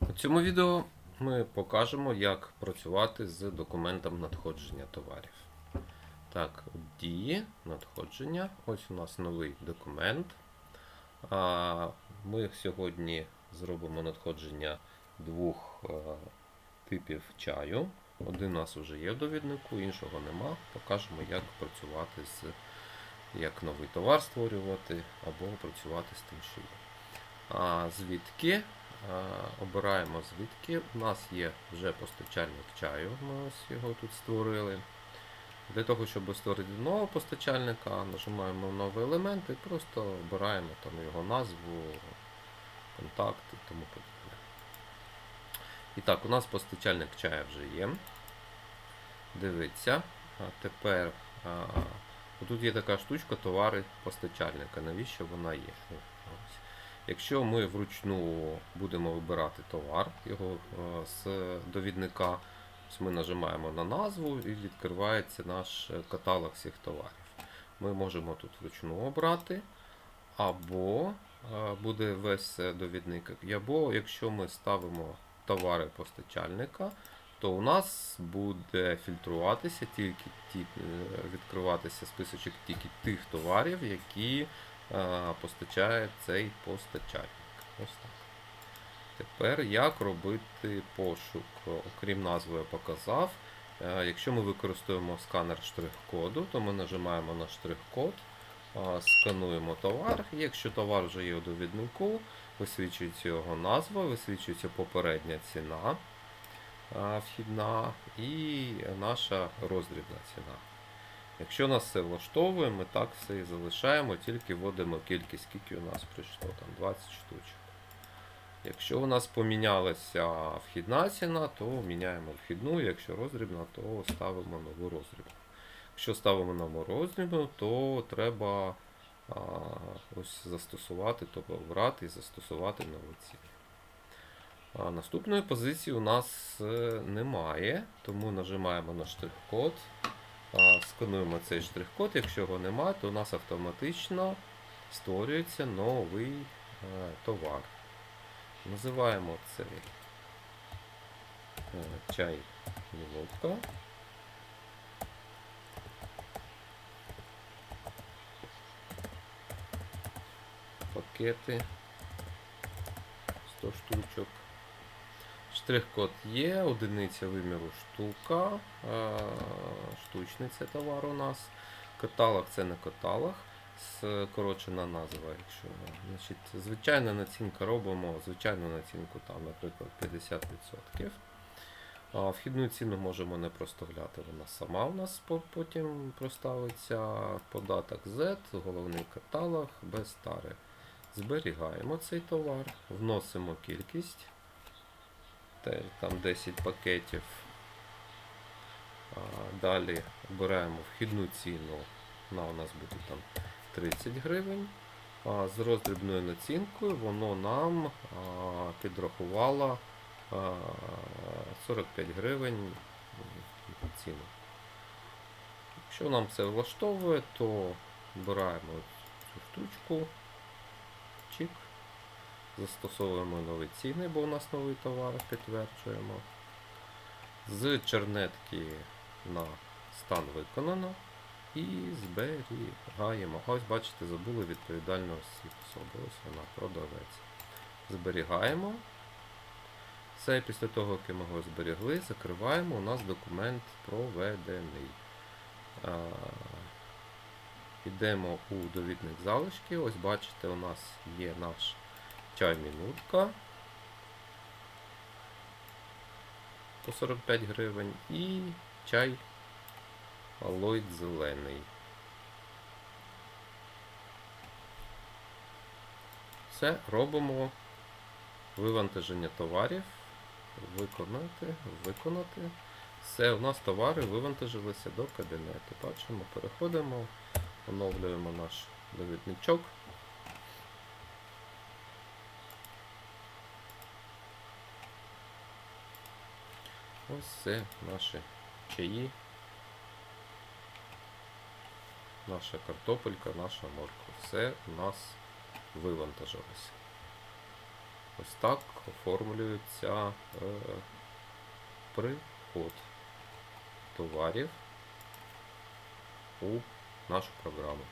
У цьому відео ми покажемо, як працювати з документом надходження товарів. Так, дії, надходження. Ось у нас новий документ. А, Ми сьогодні зробимо надходження двох е, типів чаю. Один у нас вже є в довіднику, іншого нема. Покажемо, як працювати з як новий товар створювати або працювати з тим, що є. А звідки? Обираємо звідки. У нас є вже постачальник чаю. Ми ось його тут створили. Для того, щоб створити нового постачальника, нажимаємо новий елемент і просто обираємо там його назву, контакт і тому подібне. І так, у нас постачальник чаю вже є. Дивіться. А тепер а, тут є така штучка товари постачальника. Навіщо вона є? Ось. Якщо ми вручну будемо вибирати товар його е, з довідника, ми нажимаємо на назву і відкривається наш каталог всіх товарів. Ми можемо тут вручну обрати, або е, буде весь довідник, або якщо ми ставимо товари постачальника, то у нас буде фільтруватися тільки ті, е, відкриватися списочок тільки тих товарів, які е, постачає цей постачальник. Ось так. Тепер як робити пошук? Окрім назви я показав. Е, Якщо ми використовуємо сканер штрих-коду, то ми нажимаємо на штрих-код, скануємо товар. Якщо товар вже є у довіднику, висвічується його назва, висвічується попередня ціна вхідна і наша роздрібна ціна. Якщо нас все влаштовує, ми так все і залишаємо, тільки вводимо кількість, скільки у нас прийшло, там 20 штучок. Якщо у нас помінялася вхідна ціна, то міняємо вхідну, якщо роздрібна, то ставимо нову роздрібну. Якщо ставимо нову роздрібну, то треба а, ось застосувати, тобто обрати і застосувати нову ціну. А наступної позиції у нас е, немає, тому нажимаємо на штрих-код. Скануємо цей штрих-код. Якщо його немає, то у нас автоматично створюється новий е, товар. Називаємо цей е, чай Мілотка. Пакети 100 штучок. Штрих-код є, одиниця виміру штука, е, штучний це товар у нас. Каталог це не каталог, скорочена назва. Якщо, значить, Звичайна націнка робимо, звичайну націнку, там, наприклад, 50%. А вхідну ціну можемо не проставляти, вона сама у нас потім проставиться податок Z, головний каталог без тари. Зберігаємо цей товар, вносимо кількість там 10 пакетів. Далі обираємо вхідну ціну, вона у нас буде там 30 гривень. А З роздрібною націнкою воно нам підрахувало а, 45 гривень ціну. Якщо нам це влаштовує, то обираємо цю штучку. Застосовуємо нові ціни, бо у нас новий товар підтверджуємо. З чернетки на стан виконано. І зберігаємо. Ось, бачите, забули відповідальну особу. Ось вона продавець. Зберігаємо. Все, після того, як ми його зберігли, закриваємо. У нас документ проведений. Йдемо у довідник залишки. Ось бачите, у нас є наш чай мінутка по 45 гривень і чай Алойд зелений. Все, робимо вивантаження товарів. Виконати, виконати. Все, у нас товари вивантажилися до кабінету. Бачимо, переходимо, оновлюємо наш довідничок. Ось це наші чаї, наша картопелька, наша морква. Все у нас вивантажилося. Ось так оформлюється е, приход товарів у нашу програму.